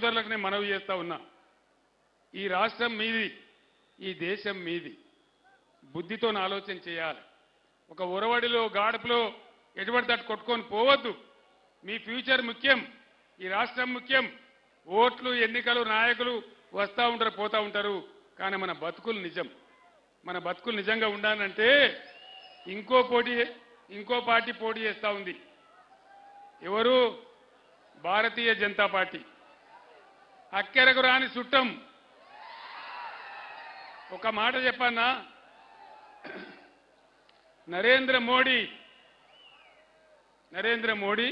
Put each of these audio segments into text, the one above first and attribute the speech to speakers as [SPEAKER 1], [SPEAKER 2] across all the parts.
[SPEAKER 1] సోదరులకు నేను మనవి చేస్తా ఉన్నా. ఈ రాష్ట్రం మీది ఈ దేశం మీది. బుద్ధితో ఆలోచన చేయాలి. ఒక ఉరవడిలో గాడపులో ఎటువంటి తట్టు కొట్టుకొని పోవద్దు. మీ ఫ్యూచర్ ముఖ్యం ఈ రాష్ట్రం ముఖ్యం. ఓట్లు ఎన్నికలు నాయకులు వస్తూ ఉంటారు పోతూ ఉంటారు. కానీ మన బతుకులు నిజం. మన బతుకులు నిజంగా ఉండాలంటే ఇంకో పోటీ ఇంకో పార్టీ పోటీ చేస్తూ ఉంది. ఎవరు? భారతీయ జనతా పార్టీ. అక్కెరకు రాని చుట్టం ఒక మాట చెప్పన్నా? నరేంద్ర మోడీ నరేంద్ర మోడీ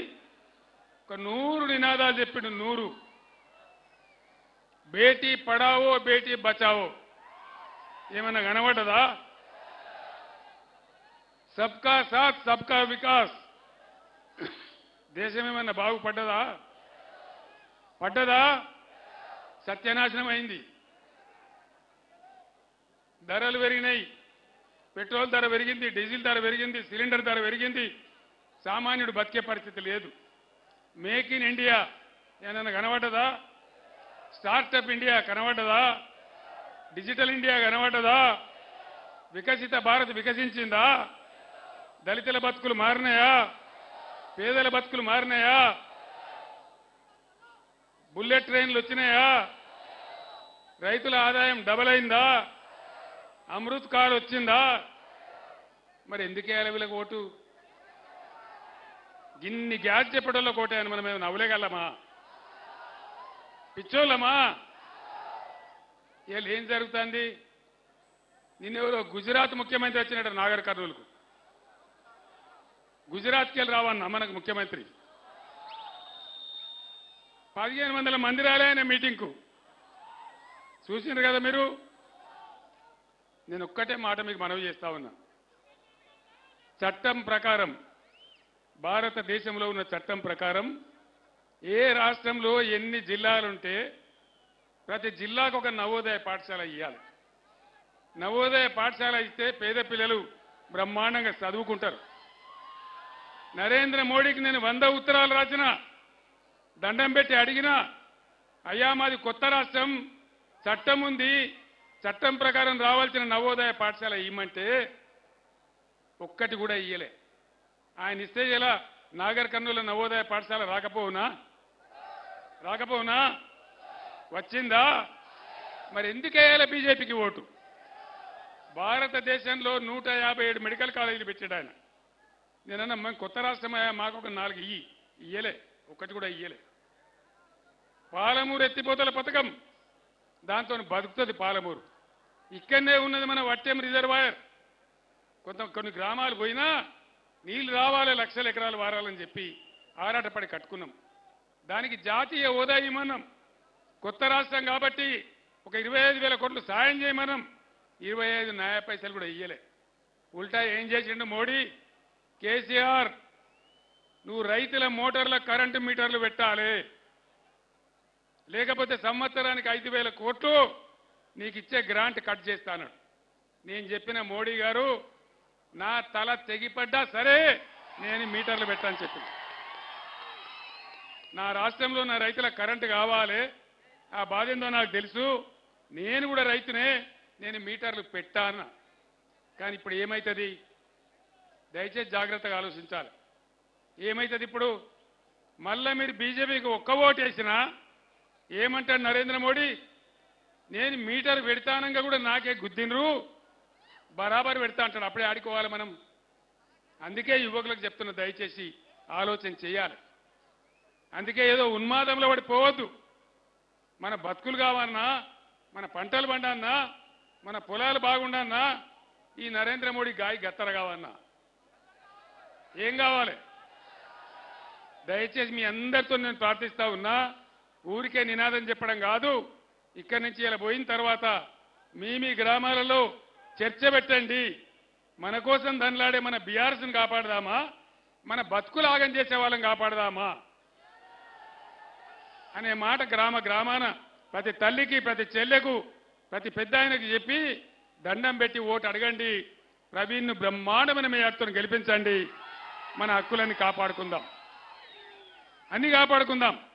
[SPEAKER 1] ఒక నూరు నినాదాలు చెప్పిండు నూరు. బేటీ పడావో బేటీ బచావో. ఏమన్నా కనబడదా సబ్కా సాత్ సబ్కా వికాస్. దేశం ఏమన్నా బాగుపడ్డదా? పడ్డదా? సత్యనాశనం అయింది. ధరలు పెరిగినాయి. పెట్రోల్ ధర పెరిగింది డీజిల్ ధర పెరిగింది సిలిండర్ ధర పెరిగింది. సామాన్యుడు బతికే పరిస్థితి లేదు. మేక్ ఇన్ ఇండియా ఏమన్నా కనబడ్డదా? స్టార్టప్ ఇండియా కనబడ్డదా? డిజిటల్ ఇండియా కనబడ్డదా? వికసిత భారత్ వికసించిందా? దళితుల బతుకులు మారినాయా? పేదల బతుకులు మారినాయా? బుల్లెట్ ట్రైన్లు వచ్చినాయా? రైతుల ఆదాయం డబల్ అయిందా? అమృత్ కార్ వచ్చిందా? మరి ఎందుకు వేయాలి వీళ్ళకి ఓటు? గిన్ని గ్యాస్ చెప్పడంలో కోటాయని మనం ఏమైనా నవ్వలేగలమా? పిచ్చోళ్ళమా? వీళ్ళు ఏం జరుగుతుంది? నిన్నెవరో గుజరాత్ ముఖ్యమంత్రి వచ్చినట్టు నాగర్ కర్నూలుకు గుజరాత్కి వెళ్ళి రావన్నా మనకు ముఖ్యమంత్రి. పదిహేను వందల మంది రాలే ఆయన మీటింగ్కు. చూసినారు కదా మీరు? నేను ఒక్కటే మాట మీకు మనవి చేస్తా ఉన్నా. చట్టం ప్రకారం భారతదేశంలో ఉన్న చట్టం ప్రకారం ఏ రాష్ట్రంలో ఎన్ని జిల్లాలుంటే ప్రతి జిల్లాకు ఒక నవోదయ పాఠశాల ఇవ్వాలి నవోదయ పాఠశాల ఇస్తే పేద పిల్లలు బ్రహ్మాండంగా చదువుకుంటారు. నరేంద్ర మోడీకి నేను వంద ఉత్తరాలు రాసిన దండం పెట్టి అడిగినా అయ్యా మాది కొత్త రాష్ట్రం. చట్టం ఉంది. చట్టం ప్రకారం రావాల్సిన నవోదయ పాఠశాల ఇవ్వమంటే ఒక్కటి కూడా ఇయ్యలే. ఆయన ఇస్తే ఇలా నాగర్ కర్నూలు నవోదయ పాఠశాల రాకపోవునా? రాకపోవునా? వచ్చిందా? మరి ఎందుకు వేయాలి బీజేపీకి ఓటు? భారతదేశంలో నూట యాభై ఏడు మెడికల్ కాలేజీలు పెట్టాడు ఆయన. నేనన్నా మేము కొత్త రాష్ట్రమయ్యా మాకు ఒక నాలుగు ఇయ్యి. ఇయ్యలే. ఒక్కటి కూడా ఇయ్యలే. పాలమూరు ఎత్తిపోతల పథకం. దాంతో బతుకుతుంది పాలమూరు. ఇక్కడనే ఉన్నది మన వట్టెం రిజర్వాయర్. కొంత కొన్ని గ్రామాలు పోయినా నీళ్ళు రావాలి లక్షల ఎకరాలు వారాలని చెప్పి ఆరాటపడి కట్టుకున్నాం. దానికి జాతీయ హోదా ఇమ్మన్నాం. కొత్త రాష్ట్రం కాబట్టి ఒక ఇరవై ఐదు వేల కోట్లు సాయం చేయమన్నాం. ఇరవై ఐదు న్యాయ పైసలు కూడా ఇయ్యలే. ఉల్టా ఏం చేసిండు మోడీ? కేసీఆర్ నువ్వు రైతుల మోటార్ల కరెంటు మీటర్లు పెట్టాలి. లేకపోతే సంవత్సరానికి ఐదు వేల కోట్లు నీకు ఇచ్చే గ్రాంట్ కట్ చేస్తాను. నేను చెప్పిన మోడీ గారు నా తల తెగిపడ్డా సరే నేను మీటర్లు పెట్టాను చెప్పి నా రాష్ట్రంలో నా రైతుల కరెంటు కావాలి. ఆ బాధ ఏందో నాకు తెలుసు. నేను కూడా రైతునే నేను మీటర్లు పెట్టాను. కానీ ఇప్పుడు ఏమవుతుంది దయచేసి జాగ్రత్తగా ఆలోచించాలి. ఏమవుతుంది ఇప్పుడు? మళ్ళా మీరు బీజేపీకి ఒక్క ఓటు వేసినా ఏమంటాడు నరేంద్ర మోడీ నేను మీటర్ పెడతానంగా కూడా నాకే గుద్దినరు బరాబర్ పెడతా అంటాడు అప్పుడే ఆడుకోవాలి మనం. అందుకే యువకులకు చెప్తున్నా దయచేసి ఆలోచన చేయాలి. అందుకే ఏదో ఉన్మాదంలో పడి పోవద్దు మన బతుకులు కావన్నా మన పంటలు పండన్నా మన పొలాలు బాగుండన్నా ఈ నరేంద్ర మోడీ గాయ గత్తర కావన్నా ఏం కావాలి? దయచేసి మీ అందరితో నేను ప్రార్థిస్తా ఉన్నా. ఊరికే నినాదం చెప్పడం కాదు. ఇక్కడి నుంచి ఇలా పోయిన తర్వాత మీ మీ గ్రామాలలో చర్చ పెట్టండి. మన కోసం ధనలాడే మన బీఆర్ఎస్ని కాపాడదామా? మన బతుకులు ఆగం చేసే వాళ్ళని కాపాడదామా? అనే మాట గ్రామ గ్రామాన ప్రతి తల్లికి ప్రతి చెల్లెకు ప్రతి పెద్ద ఆయనకు చెప్పి దండం పెట్టి ఓటు అడగండి. ప్రవీణ్ను బ్రహ్మాండమైన మేయర్తో గెలిపించండి. మన హక్కులన్నీ కాపాడుకుందాం. అన్ని కాపాడుకుందాం.